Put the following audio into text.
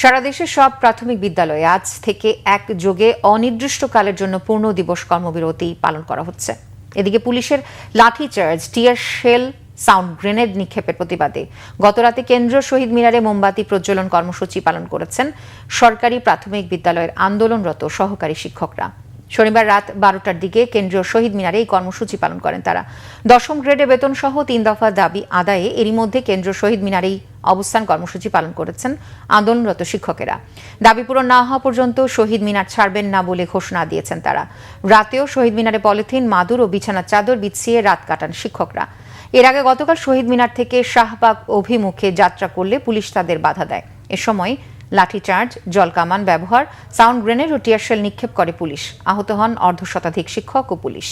সারা দেশের সব প্রাথমিক বিদ্যালয়ে আজ থেকে এক যোগে অনির্দিষ্টকালের জন্য পূর্ণ দিবস কর্মবিরতি পালন করা হচ্ছে। এদিকে পুলিশের lathi charge tear shell, sound grenade নিক্ষেপের প্রতিবাদে গতরাতে কেন্দ্রীয় শহীদ মিনারে মোমবাতি প্রজ্বলন কর্মসূচি পালন করেছেন সরকারি প্রাথমিক বিদ্যালয়ের আন্দোলনরত সহকারী শিক্ষকরা। শনিবার রাত বারোটার দিকে কেন্দ্রীয় শহীদ মিনারে এই কর্মসূচি পালন করেন তারা। দশম গ্রেডে বেতন সহ তিন দফা দাবি আদায়ে এরই মধ্যে কেন্দ্রীয় শহীদ মিনারেই অবস্থান কর্মসূচি পালন করেছেন আন্দোলনরত শিক্ষকেরা। দাবি পূরণ না হওয়া পর্যন্ত শহীদ মিনার ছাড়বেন না বলে ঘোষণা দিয়েছেন তারা। রাতেও শহীদ মিনারে পলিথিন, মাদুর ও বিছানার চাদর বিছিয়ে রাত কাটান শিক্ষকরা। এর আগে গতকাল শহীদ মিনার থেকে শাহবাগ অভিমুখে যাত্রা করলে পুলিশ তাদের বাধা দেয়। এ সময় লাঠিচার্জ জলকামান ব্যবহার, সাউন্ড গ্রেনেড ও টিয়ারশেল নিক্ষেপ করে পুলিশ। আহত হন অর্ধশতাধিক শিক্ষক ও পুলিশ।